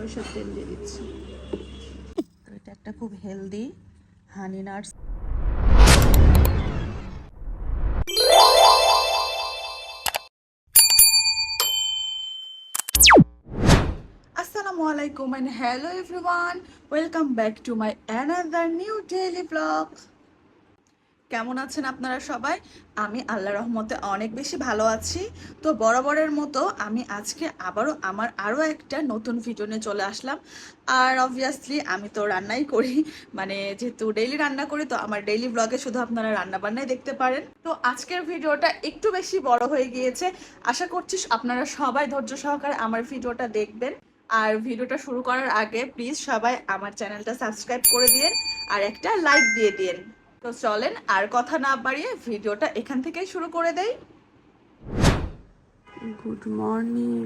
সরিষার তেল দিয়ে দিচ্ছি তো এটা একটা খুব হেলদি হানি নাটস আসসালামু আলাইকুম and hello everyone welcome back to my another new daily vlog কেমন আছেন আপনারা সবাই? আমি আল্লাহ রহমতে অনেক বেশি ভালো আছি। তো বরাবরের মতো আমি আজকে আবারও আমার আরও একটা নতুন ভিডিও নিয়ে চলে আসলাম। আর অবভিয়াসলি আমি তো রান্নাই করি। মানে যেহেতু ডেইলি রান্না করি, তো আমার ডেইলি ব্লগে শুধু আপনারা রান্না বান্নাই দেখতে পারেন। তো আজকের ভিডিওটা একটু বেশি বড় হয়ে গিয়েছে। আশা করছি আপনারা সবাই ধৈর্য সহকারে আমার ভিডিওটা দেখবেন। আর ভিডিওটা শুরু করার আগে প্লিজ সবাই আমার চ্যানেলটা সাবস্ক্রাইব করে দিন আর একটা লাইক দিয়ে দিন তো চলেন আর কথা না বাড়িয়ে ভিডিওটা এখান থেকেই শুরু করে দেই। গুড মর্নিং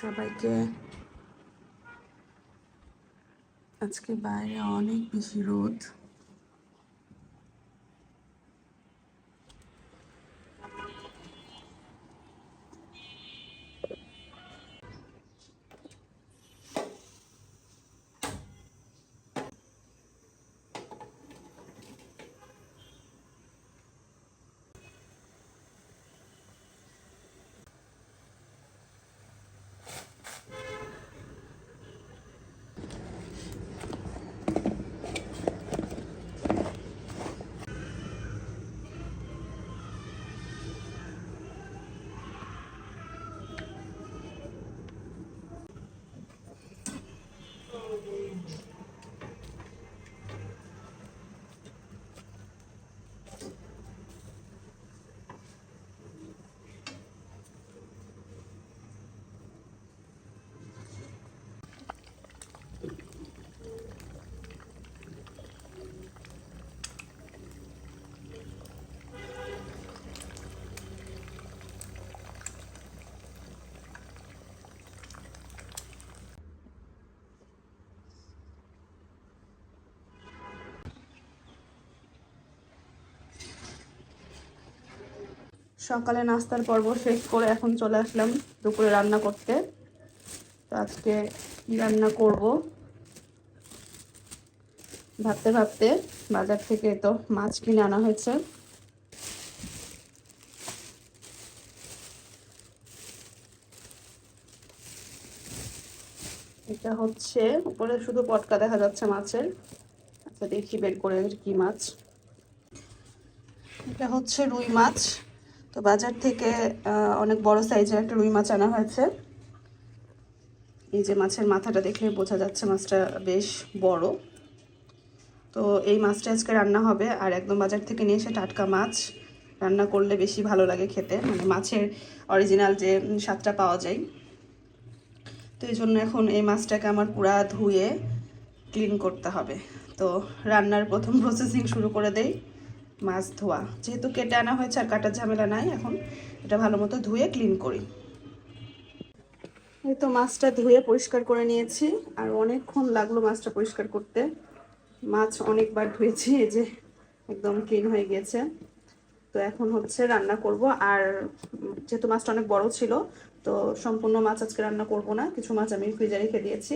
সবাইকে। আজকে বাইরে অনেক বেশি রোদ। সকালে নাস্তার পর্ব শেষ করে এখন চলে আসলাম দুপুরে রান্না করতে। তো আজকে রান্না করব? ভাবতে ভাবতে বাজার থেকে তো মাছ কিনে আনা হয়েছে। এটা হচ্ছে উপরে শুধু পটকা দেখা যাচ্ছে মাছের। আচ্ছা দেখি বের করে কি মাছ। এটা হচ্ছে রুই মাছ। তো বাজার থেকে অনেক বড় সাইজের একটা রুই মাছ আনা হয়েছে। এই যে মাছের মাথাটা দেখলে বোঝা যাচ্ছে মাছটা বেশ বড়। তো এই মাছটা আজকে রান্না হবে, আর একদম বাজার থেকে নিয়ে এসে টাটকা মাছ। রান্না করলে বেশি ভালো লাগে খেতে মানে মাছের অরিজিনাল যে স্বাদটা পাওয়া যায়। তো এই জন্য এখন এই মাছটাকে আমার পুরা ধুয়ে ক্লিন করতে হবে। তো রান্নার প্রথম প্রসেসিং শুরু করে দেই। মাছ ধোয়া। যেহেতু কেটে আনা হয়েছে আর কাটার ঝামেলা নাই, এখন এটা ভালো মতো ধুয়ে ক্লিন করি। এই তো মাছটা ধুয়ে পরিষ্কার করে নিয়েছি, আর অনেকক্ষণ লাগল মাছটা পরিষ্কার করতে। মাছ অনেকবার ধুয়েছি, এই যে একদম ক্লিন হয়ে গিয়েছে। তো এখন হচ্ছে রান্না করব, আর যেহেতু মাছটা অনেক বড় ছিল, তো সম্পূর্ণ মাছ আজকে রান্না করব না, কিছু মাছ আমি ফ্রিজে রেখে দিয়েছি।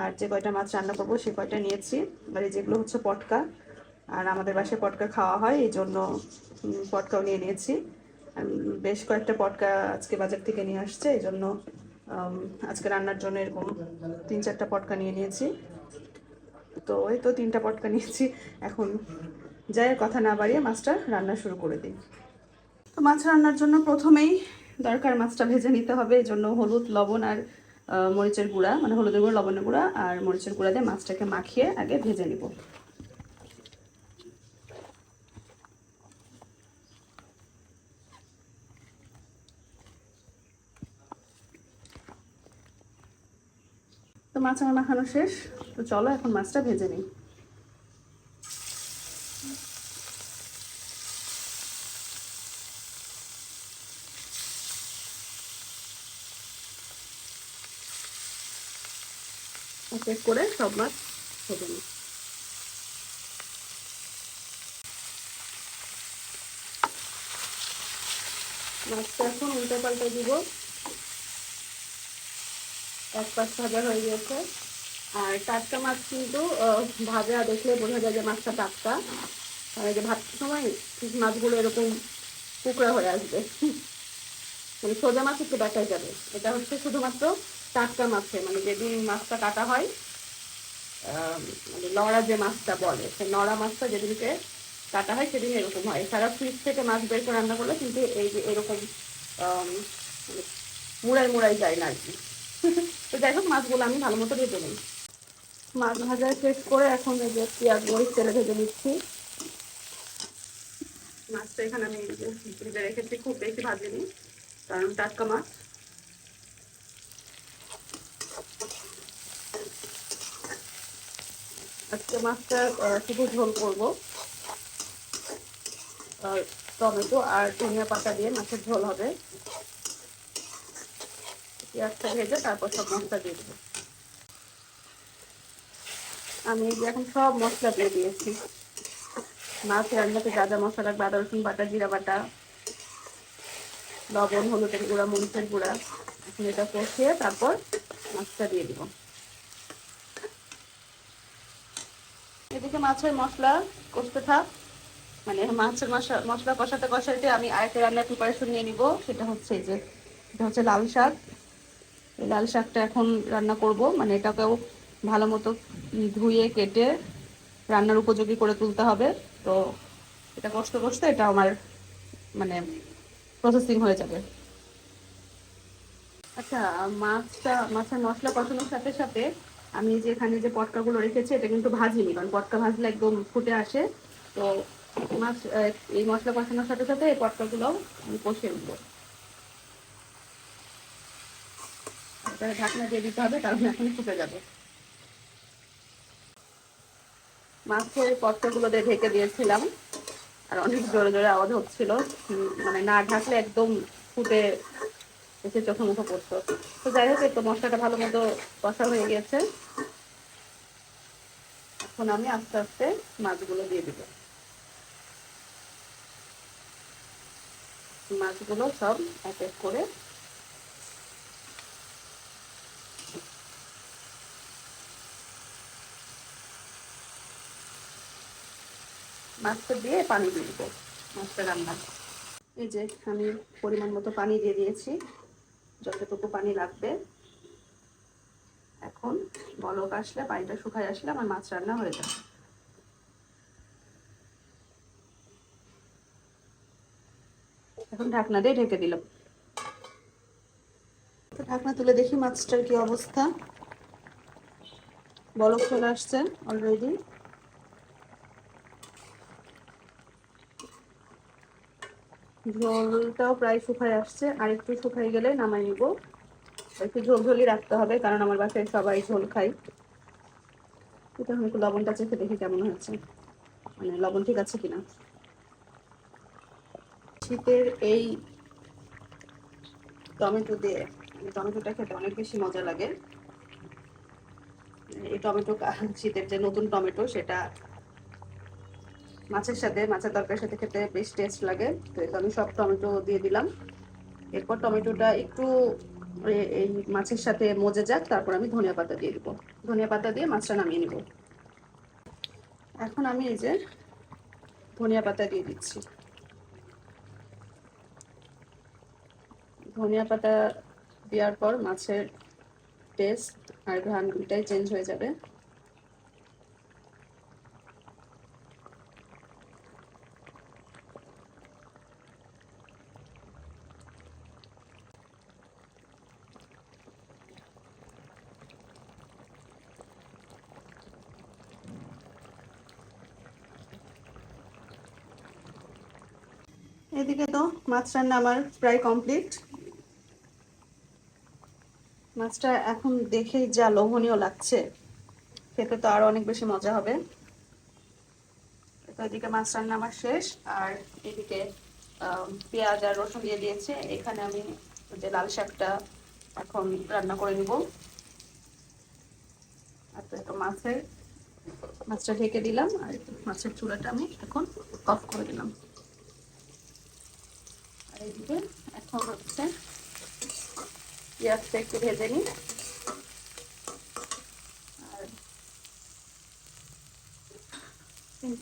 আর যে কয়টা মাছ রান্না করব সে কয়টা নিয়েছি, আর যেগুলো হচ্ছে পটকা আর আমাদের বাসায় পটকা খাওয়া হয়, এই জন্য পটকাও নিয়ে নিয়েছি। বেশ কয়েকটা পটকা আজকে বাজার থেকে নিয়ে আসছে, এই জন্য আজকে রান্নার জন্য এরকম তিন চারটা পটকা নিয়ে নিয়েছি। তো ওই তো তিনটা পটকা নিয়েছি, এখন যাই কথা না বাড়িয়ে মাছটা রান্না শুরু করে দিই। তো মাছ রান্নার জন্য প্রথমেই দরকার মাছটা ভেজে নিতে হবে, এই জন্য হলুদ, লবণ আর মরিচের গুঁড়া মানে হলুদের গুঁড়া, লবণের গুঁড়া আর মরিচের গুঁড়া দিয়ে মাছটাকে মাখিয়ে আগে ভেজে নিব। মাছ আমার মাখানো শেষ। তো চলো, এখন মাছটা ভেজে নিই। এক করে সব মাছ ভেজে নিই। মাছটা এখন উল্টে পাল্টে দিব। এক পাশ ভাজা হয়ে গেছে। আর টাটকা মাছ কিন্তু ভাজা দেখলে বোঝা যায় যে মাছটা টাটকা। আর যে ভাত সময় ঠিক মাছগুলো এরকম টুকরা হয়ে আসবে। মানে সোজা মাছ একটু দেখাই যাবে। এটা হচ্ছে শুধুমাত্র টাটকা মাছে মানে যেদিন মাছটা কাটা হয় মানে নড়া যে মাছটা বলে, সেই নড়া মাছটা যেদিনকে কাটা হয় সেদিন এরকম হয়। সারা ফ্রিজ থেকে মাছ বের করে রান্না করলে কিন্তু এই যে এরকম মানে মুড়াই মুড়াই যায় না আর কি। তো যাই হোক, মাছগুলো আমি ভালো মতো ভেজে নিই মাছ ভাজা শেষ করে এখন এই যে পেঁয়াজ মরিচ তেলে ভেজে নিচ্ছি। মাছটা এখানে আমি ফ্রিজে রেখেছি, খুব বেশি ভাজিনি, কারণ টাটকা মাছ। আজকে মাছটা শুধু ঝোল করব। টমেটো আর ধনিয়া পাতা দিয়ে মাছের ঝোল হবে। পেঁয়াজটা ভেজে তারপর সব মশলা দিয়ে দেবো। আমি এখন সব মশলা দিয়ে দিয়েছি। মাছ রান্নাতে যা যা মশলা লাগবে, আদা, রসুন বাটা, জিরা বাটা, লবণ, হলুদের গুঁড়া, মরিচের গুঁড়া, এখন এটা কষিয়ে তারপর মাছটা দিয়ে দিব। এদিকে মাছের মশলা কষতে থাক। মানে মাছের মশলা মশলা কষাতে কষাতে আমি আরেকটা রান্নার প্রিপারেশন নিয়ে নিব। সেটা হচ্ছে যে, এটা হচ্ছে লাল শাক। লাল শাকটা এখন রান্না করব মানে এটাকেও ভালো মতো ধুয়ে কেটে রান্নার উপযোগী করে তুলতে হবে। তো এটা কষ্ট কষ্ট এটা আমার মানে প্রসেসিং হয়ে যাবে। আচ্ছা মাছটা, মাছের মশলা কষানোর সাথে সাথে আমি যে এখানে যে পটকাগুলো রেখেছি, এটা কিন্তু ভাজিনি, কারণ পটকা ভাজলে একদম ফুটে আসে। তো মাছ এই মশলা কষানোর সাথে সাথে এই পটকাগুলো আমি কষিয়ে নেব। এটা ঢাকনা দিয়ে দিতে হবে কারণ এখন ফুটে যাবে। মাছের পটকাগুলো দিয়ে ঢেকে দিয়েছিলাম, আর অনেক জোরে জোরে আওয়াজ হচ্ছিল। মানে না ঢাকলে একদম ফুটে এসে চোখে মুখে পড়তো। তো যাই হোক তো মশলাটা ভালো মতো কষা হয়ে গেছে। এখন আমি আস্তে আস্তে মাছগুলো দিয়ে দিব। মাছগুলো সব এক এক করে মাছটা দিয়ে পানি দিয়ে দিব, মাছটা রান্না। এই যে আমি পরিমাণ মতো পানি দিয়ে দিয়েছি, যতটুকু পানি লাগবে। এখন বলক আসলে, পানিটা শুকায় আসলে আমার মাছ রান্না হয়ে যাবে। এখন ঢাকনা দিয়ে ঢেকে দিলাম। তো ঢাকনা তুলে দেখি মাছটার কি অবস্থা। বলক চলে আসছে অলরেডি ঝোলটাও প্রায় শুকায় আসছে। আর একটু শুকাই গেলে নামাই নিব। একটু ঝোল ঝোলই রাখতে হবে, কারণ আমার বাসায় সবাই ঝোল খাই এটা আমি লবণটা চেখে দেখি কেমন হয়েছে। মানে লবণ ঠিক আছে কিনা। শীতের এই টমেটো দিয়ে টমেটোটা খেতে অনেক বেশি মজা লাগে। এই টমেটো শীতের যে নতুন টমেটো, সেটা মাছের সাথে, মাছের তরকারির সাথে খেতে বেশ টেস্ট লাগে। তো আমি সব টমেটো দিয়ে দিলাম। এরপর টমেটোটা একটু এই মাছের সাথে মজে যাক, তারপর আমি ধনিয়া পাতা দিয়ে দিব। ধনিয়া পাতা দিয়ে মাছটা নামিয়ে নিব। এখন আমি এই যে ধনিয়া পাতা দিয়ে দিচ্ছি। ধনিয়া পাতা দেওয়ার পর মাছের টেস্ট আর ঘ্রাণ দুইটাই চেঞ্জ হয়ে যাবে এদিকে তো মাছ রান্না আমার প্রায় কমপ্লিট মাছটা এখন দেখেই যা লোভনীয় লাগছে, খেতে তো আরও অনেক বেশি মজা হবে। তো এদিকে মাছ রান্না আমার শেষ, আর এদিকে পেঁয়াজ আর রসুন দিয়ে দিয়েছে। এখানে আমি যে লাল শাকটা এখন রান্না করে নিব। আর তো একটা মাছের, মাছটা ঢেকে দিলাম, আর মাছের চুলাটা আমি এখন অফ করে দিলাম। এইদিকে এখন হচ্ছে পেঁয়াজটা একটু ভেজে নিই আর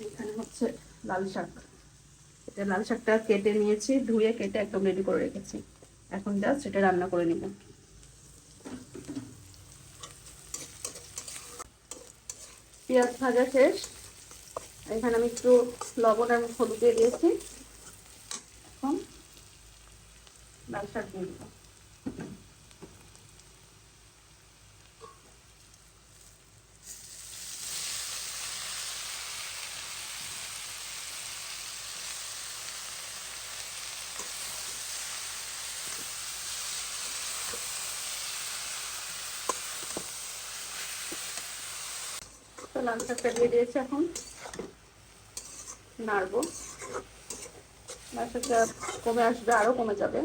এখানে হচ্ছে লাল শাক। এটা লাল শাকটা কেটে নিয়েছি, ধুয়ে কেটে একদম রেডি করে রেখেছি। এখন জাস্ট সেটা রান্না করে নিব। পেঁয়াজ ভাজা শেষ। এখানে আমি একটু লবণ আর হলুদ দিয়ে দিয়েছি। এখন লাল শাক তো লাল শাকটা দিয়ে দিয়েছি এখন। নাড়বো। লাল শাকটা কমে আসবে, আরও কমে যাবে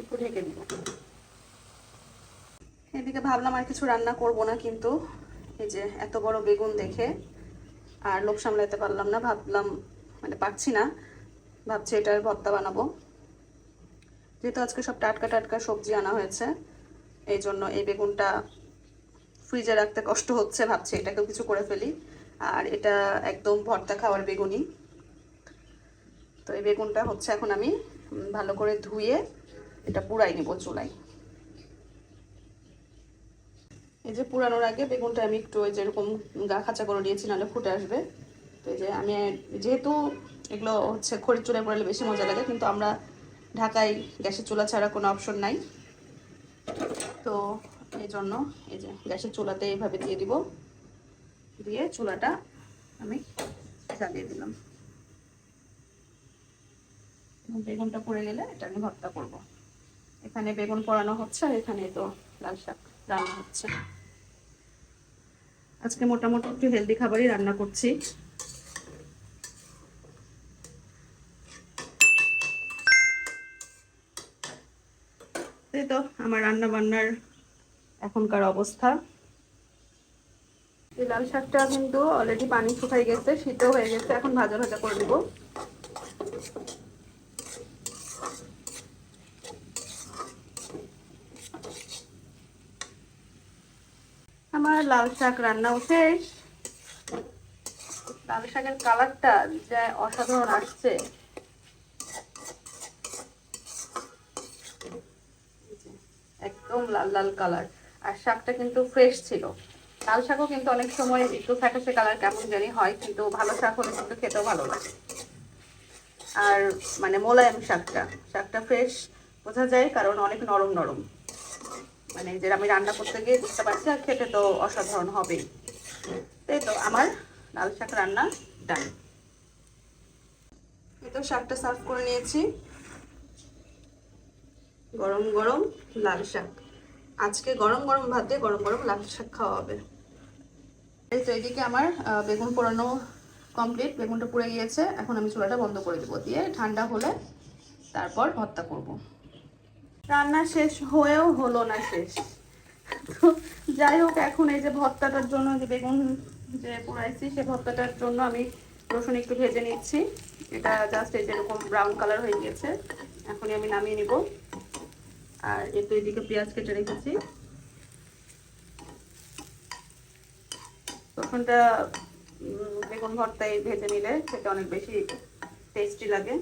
একটু ঢেকে দিব। এদিকে ভাবলাম আর কিছু রান্না করব না, কিন্তু এই যে এত বড় বেগুন দেখে আর লোভ সামলাতে পারলাম না, ভাবলাম মানে পারছি না, ভাবছি এটার ভর্তা বানাবো। যেহেতু আজকে সব টাটকা টাটকা সবজি আনা হয়েছে, এই জন্য এই বেগুনটা ফ্রিজে রাখতে কষ্ট হচ্ছে, ভাবছি এটাকেও কিছু করে ফেলি। আর এটা একদম ভর্তা খাওয়ার বেগুনই। তো এই বেগুনটা হচ্ছে এখন আমি ভালো করে ধুয়ে এটা পুরাই নিব চুলাই এই যে পুরানোর আগে বেগুনটা আমি একটু ওই যে এরকম গা খাঁচা করে নিয়েছি, নাহলে ফুটে আসবে। তো এই যে আমি যেহেতু এগুলো হচ্ছে খড়ির চুলায় পড়ালে বেশি মজা লাগে, কিন্তু আমরা ঢাকায় গ্যাসের চুলা ছাড়া কোনো অপশন নাই। তো এই জন্য এই যে গ্যাসের চুলাতে এইভাবে দিয়ে দিব। দিয়ে চুলাটা আমি জ্বালিয়ে দিলাম। বেগুনটা পড়ে গেলে এটা আমি ভর্তা করব। এখানে বেগুন পড়ানো হচ্ছে আর এখানে তো লাল শাক রান্না হচ্ছে। আজকে মোটামুটি একটু হেলদি খাবারই রান্না করছি। তো আমার রান্না বান্নার এখনকার অবস্থা। এই লাল শাকটা কিন্তু অলরেডি পানি শুকাই গেছে শীত হয়ে গেছে, এখন ভাজা ভাজা করে দিব আমার লাল শাক রান্নাও শেষ লাল শাকের কালারটা যা অসাধারণ আসছে। একদম লাল লাল কালার। আর শাকটা কিন্তু ফ্রেশ ছিল। লাল শাকও কিন্তু অনেক সময় একটু ফ্যাকাশে কালার কেমন জানি হয়, কিন্তু ভালো শাক হলে কিন্তু খেতেও ভালো লাগে। আর মানে মোলায়েম শাকটা শাকটা ফ্রেশ বোঝা যায় কারণ অনেক নরম নরম। মানে যে আমি রান্না করতে গিয়ে বুঝতে পারছি, আর খেতে তো অসাধারণ হবেই। তাই তো আমার লাল শাক রান্না ডান। তো শাকটা সার্ভ করে নিয়েছি। গরম গরম লাল শাক। আজকে গরম গরম ভাত দিয়ে গরম গরম লাল শাক খাওয়া হবে। এই তো এদিকে আমার বেগুন পোড়ানো কমপ্লিট বেগুনটা পুড়ে গিয়েছে। এখন আমি চুলাটা বন্ধ করে দেবো দিয়ে ঠান্ডা হলে তারপর ভর্তা করব। রান্না শেষ হয়েও হলো না শেষ। তো যাই হোক, এখন এই যে ভর্তাটার জন্য যে বেগুন যে পোড়াইছি, সে ভর্তাটার জন্য আমি রসুন একটু ভেজে নিচ্ছি। এটা জাস্ট এই যেরকম ব্রাউন কালার হয়ে গিয়েছে, এখনই আমি নামিয়ে নিব। আর একটু এদিকে পেঁয়াজ কেটে রেখেছি। রসুনটা বেগুন ভর্তায় ভেজে নিলে সেটা অনেক বেশি টেস্টি লাগে।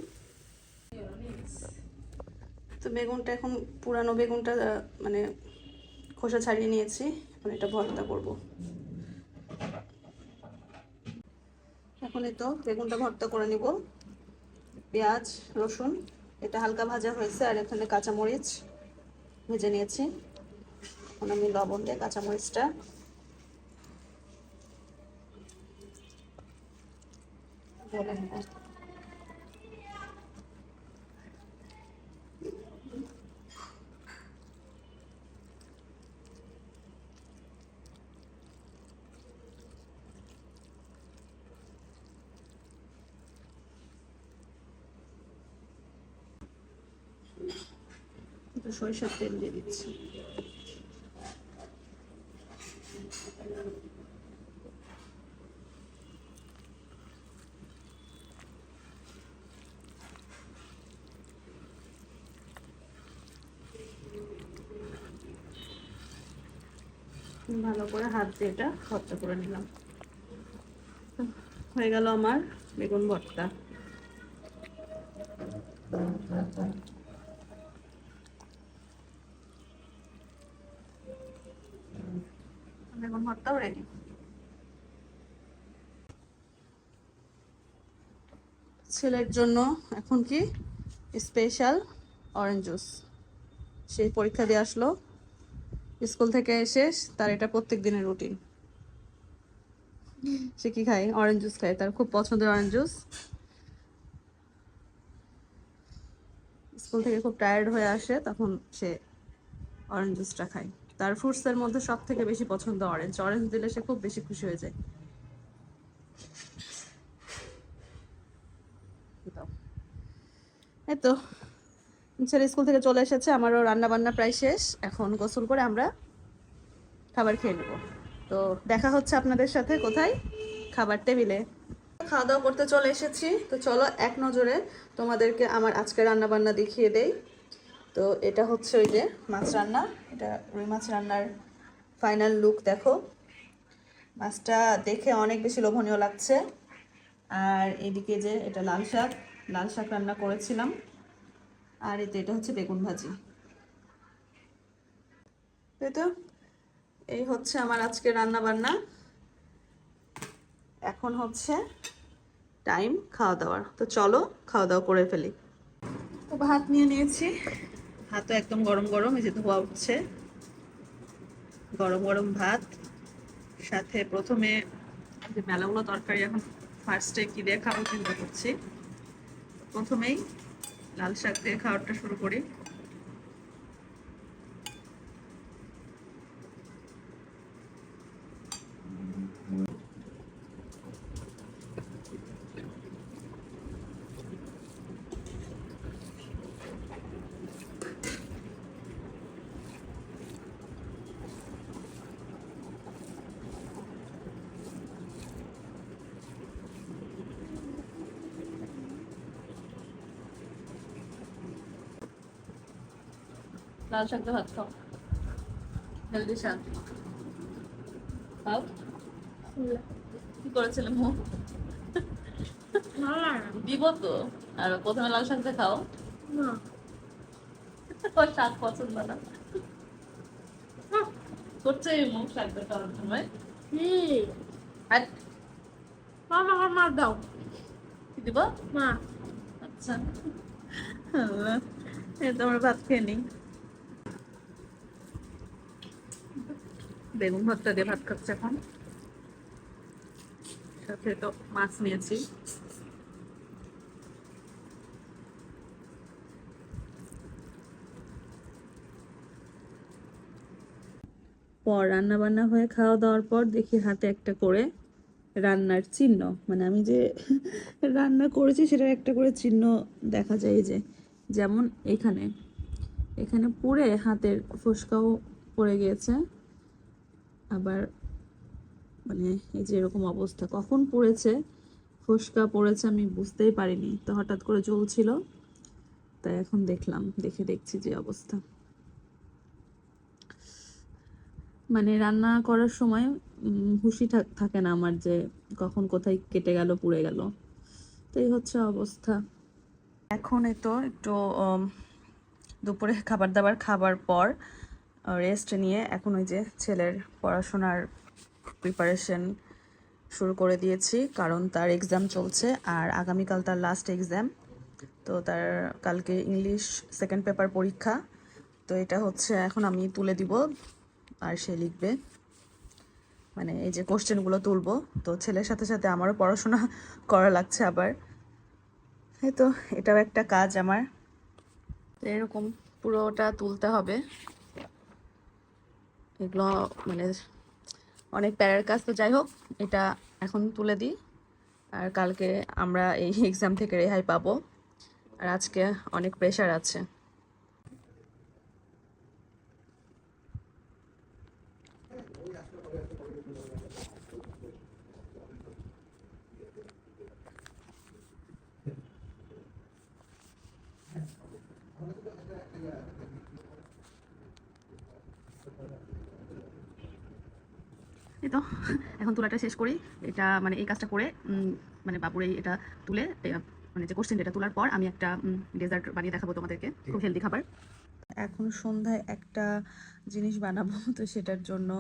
তো বেগুনটা এখন পুরানো বেগুনটা মানে খোসা ছাড়িয়ে নিয়েছি, এখন এটা ভর্তা করব। এখন তো বেগুনটা ভর্তা করে নিব। পেঁয়াজ, রসুন, এটা হালকা ভাজা হয়েছে, আর এখানে কাঁচামরিচ ভেজে নিয়েছি। এখন আমি লবণ দিয়ে কাঁচামরিচটা বলে নেব একটু সরিষার তেল দিয়ে দিচ্ছি। ভালো করে হাত দিয়ে এটা ভর্তা করে নিলাম। হয়ে গেল আমার বেগুন ভর্তা। ছেলের জন্য এখন কি স্পেশাল অরেঞ্জ জুস সেই পরীক্ষা দিয়ে আসলো। স্কুল থেকে এসে তার এটা প্রত্যেক দিনের রুটিন সে কি খায়? অরেঞ্জ জুস খায়। তার খুব পছন্দের অরেঞ্জ জুস স্কুল থেকে খুব টায়ার্ড হয়ে আসে, তখন সে অরেঞ্জ জুসটা খায়। তার ফ্রুটসের মধ্যে সব থেকে বেশি পছন্দ অরেঞ্জ অরেঞ্জ দিলে সে খুব বেশি খুশি হয়ে যায়। দাও। এই তো ছেলে স্কুল থেকে চলে এসেছে, আমারও রান্না বান্না প্রায় শেষ। এখন গোসল করে আমরা খাবার খেয়ে নেব। তো দেখা হচ্ছে আপনাদের সাথে কোথায়? খাবার টেবিলে। খাওয়া দাওয়া করতে চলে এসেছি। তো চলো এক নজরে তোমাদেরকে আমার আজকে রান্না বান্না দেখিয়ে দেই। তো এটা হচ্ছে ওই যে মাছ রান্না। এটা রুই মাছ রান্নার ফাইনাল লুক দেখো। মাছটা দেখে অনেক বেশি লোভনীয় লাগছে। আর এদিকে যে এটা লাল শাক লাল শাক রান্না করেছিলাম। আর এতে এটা হচ্ছে বেগুন ভাজি। তো? এই হচ্ছে আমার আজকে রান্না বান্না। এখন হচ্ছে টাইম খাওয়া দাওয়ার। তো চলো খাওয়া দাওয়া করে ফেলি। তো ভাত নিয়ে নিয়েছি। ভাতও একদম গরম গরম, এই যে ধোয়া উঠছে গরম গরম ভাত। সাথে প্রথমে যে মেলাগুলো তরকারি এখন ফার্স্টে কি দিয়ে খাব চিন্তা করছি? প্রথমেই লাল শাক দিয়ে খাওয়াটা শুরু করি। লাল শাক ভাত খাও। হেলদি শাক। খাও। কি করেছিলে মো? দিব তো। আর প্রথমে লাল শাক খাও। শাক পছন্দ না। করছে মুখ শাক খাওয়ার সময়। আর মা দাও। কি দিব? মা। আচ্ছা। আল্লাহ, এই তো আমরা ভাত খেয়ে নিই। বেগুন ভর্তা দিয়ে ভাত খাচ্ছে এখন। সাথে তো মাছ নিয়েছি। পর রান্না বান্না হয়ে খাওয়া দাওয়ার পর দেখি হাতে একটা করে রান্নার চিহ্ন। মানে আমি যে রান্না করেছি সেটার একটা করে চিহ্ন দেখা যায় যে, যেমন এখানে। এখানে পুড়ে হাতের ফুসকাও পড়ে গিয়েছে। আবার মানে এই যে এরকম অবস্থা। কখন পড়েছে? ফোসকা পড়েছে আমি বুঝতেই পারিনি। তো হঠাৎ করে জ্বলছিল। তাই এখন দেখলাম, দেখে দেখছি যে অবস্থা। মানে রান্না করার সময় হুঁশি থাক- না আমার যে কখন কোথায় কেটে গেল, পুড়ে গেল। তো এই হচ্ছে অবস্থা। এখন এই তো একটু দুপুরে খাবার দাবার খাবার পর রেস্ট নিয়ে এখন ওই যে ছেলের পড়াশোনার প্রিপারেশন শুরু করে দিয়েছি। কারণ তার এক্সাম চলছে আর আগামীকাল তার লাস্ট এক্সাম তো তার কালকে ইংলিশ সেকেন্ড পেপার পরীক্ষা। তো এটা হচ্ছে এখন আমি তুলে দিব আর সে লিখবে। মানে এই যে কোশ্চেনগুলো তুলবো। তো ছেলের সাথে সাথে আমারও পড়াশোনা করা লাগছে আবার। এই তো, এটাও একটা কাজ আমার। এরকম পুরোটা তুলতে হবে। এগুলো মানে অনেক প্যারার কাজ, তো যাই হোক, এটা এখন তুলে দিই। আর কালকে আমরা এই এক্সাম থেকে রেহাই পাবো। আর আজকে অনেক প্রেশার আছে। তো। এখন তুলাটা শেষ করি। এটা মানে এই কাজটা করে মানে বাবুর এই এটা তুলে মানে যে কোশ্চেন এটা তোলার পর আমি একটা ডেজার্ট বানিয়ে দেখাবো তোমাদেরকে। খুব হেলদি খাবার। এখন সন্ধ্যায় একটা জিনিস বানাবো, তো সেটার জন্য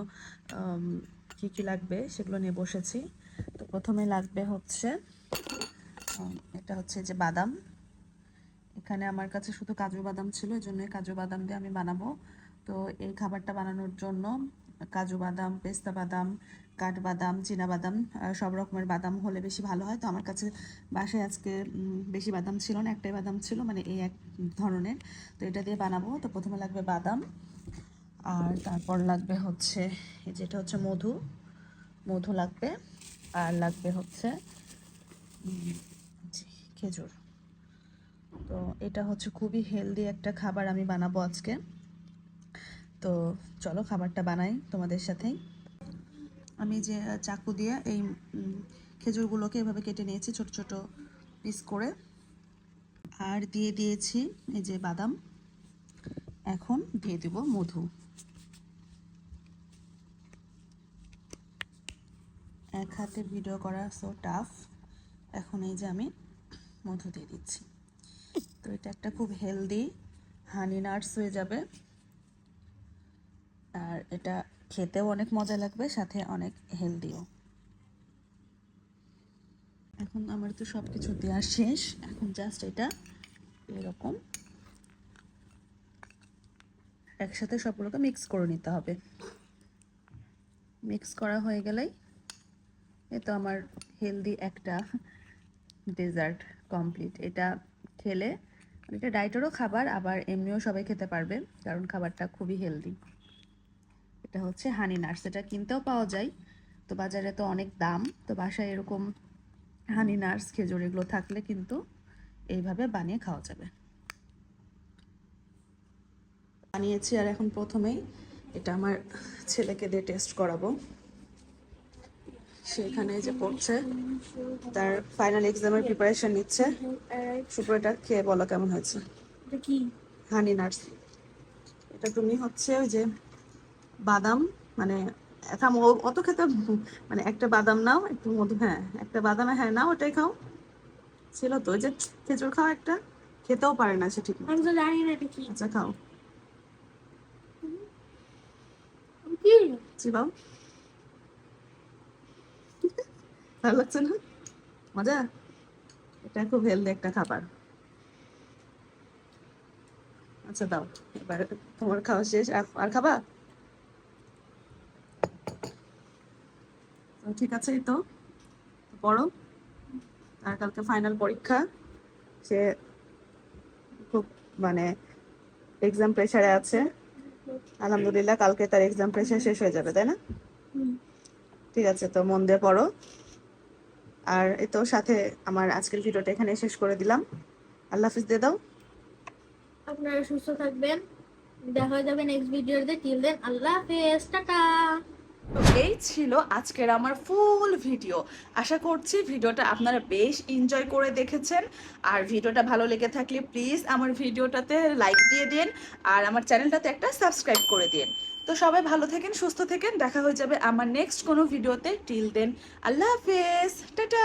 কি কি লাগবে সেগুলো নিয়ে বসেছি। তো প্রথমে লাগবে হচ্ছে এটা হচ্ছে যে বাদাম। এখানে আমার কাছে শুধু কাজু বাদাম ছিল এই জন্য কাজু বাদাম দিয়ে আমি বানাবো। তো এই খাবারটা বানানোর জন্য কাজু বাদাম, পেস্তা বাদাম, কাঠবাদাম বাদাম সব রকমের বাদাম হলে বেশি ভালো হয়। তো আমার কাছে বাসায় আজকে বেশি বাদাম ছিল না, একটাই বাদাম ছিল মানে এই এক ধরনের। তো এটা দিয়ে বানাবো। তো প্রথমে লাগবে বাদাম, আর তারপর লাগবে হচ্ছে যেটা হচ্ছে মধু মধু লাগবে, আর লাগবে হচ্ছে খেজুর। তো এটা হচ্ছে খুবই হেলদি একটা খাবার আমি বানাবো আজকে। তো চলো খাবারটা বানাই তোমাদের সাথেই আমি যে চাকু দিয়ে এই খেজুরগুলোকে এভাবে কেটে নিয়েছি ছোট ছোট পিস করে। আর দিয়ে দিয়েছি এই যে বাদাম। এখন দিয়ে দিব মধু। এক হাতে ভিডিও করা সো টাফ এখন এই যে আমি মধু দিয়ে দিচ্ছি। তো এটা একটা খুব হেলদি হানি নাটস হয়ে যাবে। আর এটা খেতেও অনেক মজা লাগবে, সাথে অনেক হেলদিও এখন আমার তো সব কিছু দেওয়া শেষ। এখন জাস্ট এটা, এরকম। একসাথে সবগুলোকে মিক্স করে নিতে হবে। মিক্স করা হয়ে গেলেই এ তো আমার হেলদি একটা ডেজার্ট কমপ্লিট এটা খেলে এটা ডায়েটেরও খাবার, আবার এমনিও সবাই খেতে পারবে, কারণ খাবারটা খুবই হেলদি এটা হচ্ছে হানি নাটস এটা কিনতেও পাওয়া যায়। তো বাজারে তো অনেক দাম তো বাসায় এরকম হানি নাটস খেজুর এগুলো থাকলে কিন্তু এইভাবে বানিয়ে খাওয়া যাবে। বানিয়েছি আর এখন প্রথমেই এটা আমার ছেলেকে দিয়ে টেস্ট করাবো। সেখানে যে পড়ছে তার ফাইনাল এক্সামের প্রিপারেশন নিচ্ছে। এটা খেয়ে বলো কেমন হয়েছে? কি? হানি নার্স এটা তুমি হচ্ছে ওই যে বাদাম মানে থাম অত খেতে মানে একটা বাদাম নাও একটু মধু হ্যাঁ একটা বাদাম হ্যাঁ নাও ওটাই খাও। ছিল তো যে খেজুর খাও একটা খেতেও পারে না সে ঠিক আমি তো জানি না এটা কি। আচ্ছা খাও। কি? চিবাও ভালো লাগছে না? মজা? এটা খুব হেলদি একটা খাবার। আচ্ছা দাও। এবার তোমার খাওয়া শেষ। আর- আর খাবা? তো ঠিক আছে তো। পড়ো। আর কালকে ফাইনাল পরীক্ষা। সে খুব মানে এক্সাম প্রেশারে আছে। আলহামদুলিল্লাহ কালকে তার এক্সাম প্রেশার শেষ হয়ে যাবে তাই না? ঠিক আছে তো মন দিয়ে পড়ো। আর এই তো সাথে আমার আজকের ভিডিওটা এখানে শেষ করে দিলাম। আল্লাহ হাফিজ দিয়ে দাও। আপনারা সুস্থ থাকবেন। দেখা যাবে নেক্সট ভিডিওতে টিল দেন আল্লাহ হাফেজ। টাটা। এই ছিল আজকের আমার ফুল ভিডিও আশা করছি ভিডিওটা আপনারা বেশ এনজয় করে দেখেছেন। আর ভিডিওটা ভালো লেগে থাকলে প্লিজ আমার ভিডিওটাতে লাইক দিয়ে দিন আর আমার চ্যানেলটাতে একটা সাবস্ক্রাইব করে দিন। তো সবাই ভালো থাকেন, সুস্থ থাকেন। দেখা হয়ে যাবে আমার নেক্সট কোনো ভিডিওতে টিল দেন আল্লাহ হাফেজ। টাটা!